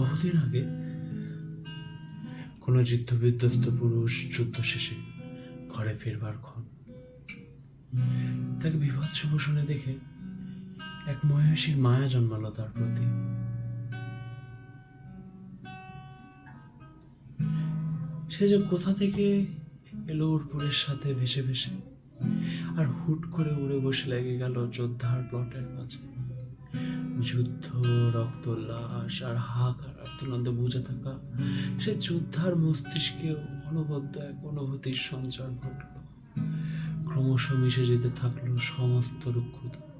বহুদিন আগে কোনো যুদ্ধ বিধ্বস্ত পুরুষ যুদ্ধ শেষে ঘরে ফিরবার ক্ষণ। তাকে বিভৎস ভূষণে দেখে এক মহিষীর মায়া জন্মালো তার প্রতি। সে যে কোথা থেকে এলো উর্পুরের সাথে ভেসে ভেসে, আর হুট করে উড়ে বসে লেগে গেল যোদ্ধার প্লটের মাঝে যুদ্ধ রক্তোল্লাস আর হাহাকার আর্তনন্দে বুঝে থাকা, সে যোদ্ধার মস্তিষ্কে অনবদ্য এক অনুভূতির সঞ্চার ঘটল। ক্রমশ মিশে যেতে থাকল সমস্ত রুক্ষতা।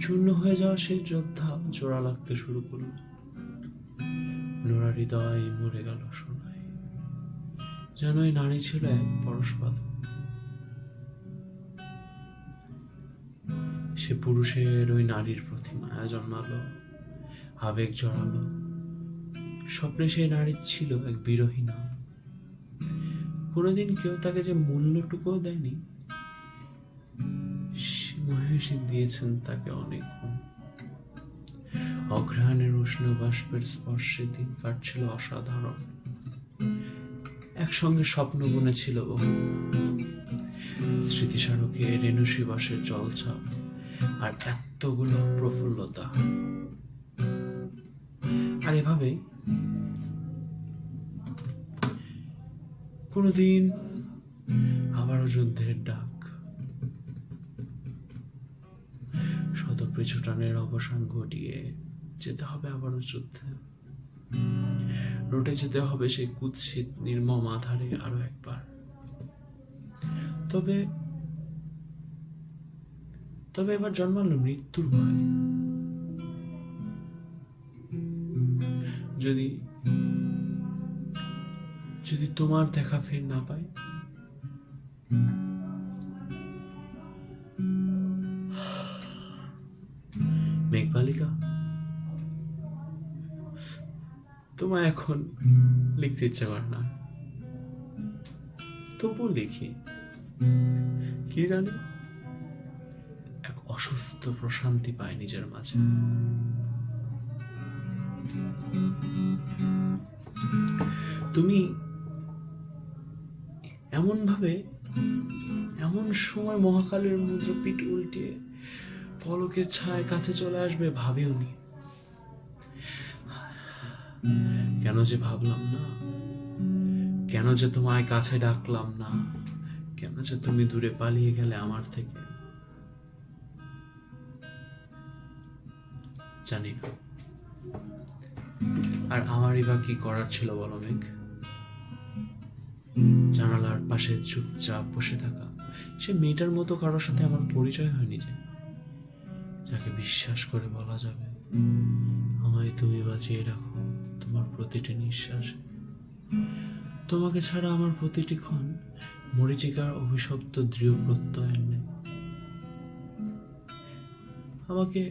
চূর্ণ হয়ে যাওয়া সেই যোদ্ধা জোড়া লাগতে শুরু করল। নোরা হৃদয় মরে গেল সোনায়। যেন এই নারী ছিল এক পরশ পাথর। সে পুরুষের ওই নারীর প্রতি মায়া জন্মালো, আবেগ জড়ালো। স্বপ্নে সেই নারীর ছিল এক বিরহী নাম। কোনোদিন কেউ তাকে যে মূল্যটুকুও দেয়নি মহেশী দিয়েছেন তাকে অনেক। অঘ্রাণের উষ্ণ বাষ্পের স্পর্শে দিন কাটছিল অসাধারণ। একসঙ্গে স্বপ্ন বুনেছিল বহু স্মৃতিস্মারকে রেণুসী বাসের জলছাপ। আর এতগুলো প্রফুল্লতা। আর এভাবেই কোনোদিন আবারও যুদ্ধের ডাক। শত পিছুটানের অবসান ঘটিয়ে যেতে হবে আবারও যুদ্ধে। রুটে যেতে হবে সেই কুৎসিত নির্মম আধারে আরও একবার। তবে তবে এবার জন্মালো মৃত্যুর ভয় যদি যদি তোমার দেখা ফের না পাই মেঘবালিকা তোমায় এখন লিখতে ইচ্ছে করে না। তবু লিখি কি এক অসুস্থ প্রশান্তি পায় নিজের মাঝে। তুমি এমন ভাবে এমন সময় মহাকালের মুদ্রা পিঠ উল্টিয়ে পলকের ছায় কাছে চলে আসবে ভাবেও নি। কেন যে ভাবলাম না? কেন যে তোমায় কাছে ডাকলাম না? কেন যে তুমি দূরে পালিয়ে গেলে আমার থেকে? জানি না। আর আমারই বা কি করার ছিল বলো মেঘ? জানালার পাশে চুপচাপ বসে থাকা সে মেয়েটার মতো কারোর সাথে আমার পরিচয় হয়নি যে। যাকে বিশ্বাস করে বলা যাবে, আমায় তুমি বাঁচিয়ে রাখো তোমার প্রতিটি নিঃশ্বাস। তোমাকে ছাড়া আমার প্রতিটি ক্ষণ মরিচিকার অভিশপ্ত দৃঢ় প্রত্যয়ের নেই। আমাকে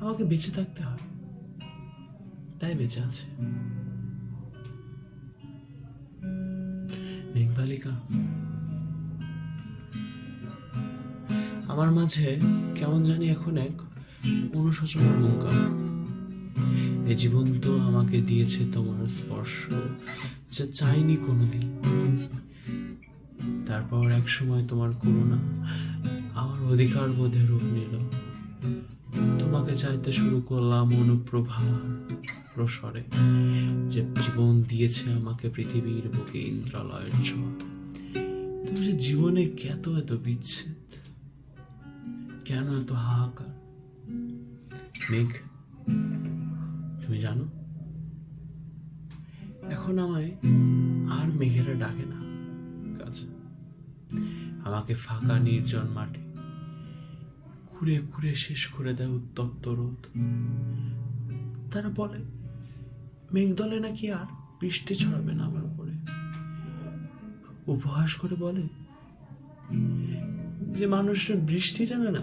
আমাকে বেঁচে থাকতে হয় তাই বেঁচে আছে। আমার মাঝে কেমন জানি এখন এক অনুশোচনার হুঙ্কার। এই জীবন তো আমাকে দিয়েছে তোমার স্পর্শ যা চাইনি কোনোদিন। তারপর এক সময় তোমার করুণা আমার অধিকার বোধে রূপ নিল। তোমাকে চাইতে শুরু করলাম অনুপ্রভার প্রসরে, যে জীবন দিয়েছে আমাকে পৃথিবীর বুকে ইন্দ্রালয়ের ছোঁয়া। তুমি যে জীবনে কেত এত বিচ্ছেদ? কেন এত হাহাকার? মেঘ, তুমি জানো? এখন আমায় আর মেঘেরা ডাকে না কাছে আমাকে ফাঁকা নির্জন মাঠে খুঁড়ে খুঁড়ে শেষ করে দেয় উত্তপ্ত রোদ। তারা বলে, মেঘদলে নাকি আর বৃষ্টি ছড়াবে না আমার উপরে? উপহাস করে বলে, যে মানুষরা বৃষ্টি জানে না,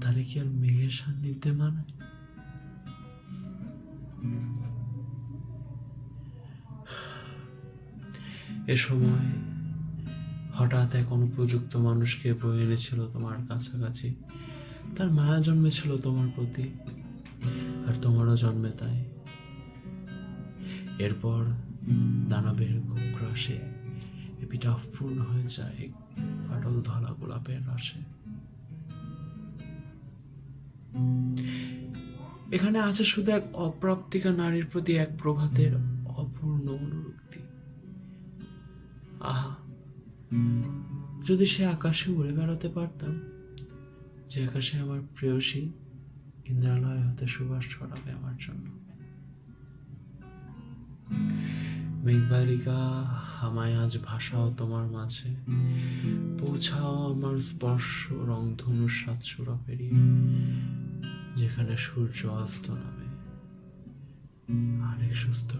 তাহলে কি আর মেঘের সান্নিধ্যে মানায়? এ সময় হঠাৎ এক অনুপযুক্ত মানুষকে বয়ে এনেছিল তোমার কাছাকাছি। তার মায়া জন্মেছিল তোমার প্রতি, আর তোমারও জন্মে তাই। এরপর দানবের গ্রাসে এপিটাফ পূর্ণ হয়ে যায় ফাটল ধলা গোলাপের রাশে এখানে আছে শুধু এক অপ্রাপ্তিকা নারীর প্রতি এক প্রভাতের অপূর্ণ আহা যদি সে আকাশে উড়ে বেড়াতে পারতাম, যে আকাশে আমার প্রেয়সী ইন্দ্রালয় হতে সুবাস ছড়াবে আমার জন্য। মেঘবালিকা আজ ভাষাও তোমার মাঝে, পৌঁছাও আমার স্পর্শ রংধনুর সাতসুরা পেরিয়ে, যেখানে সূর্য অস্ত নামে। অনেক সুস্থ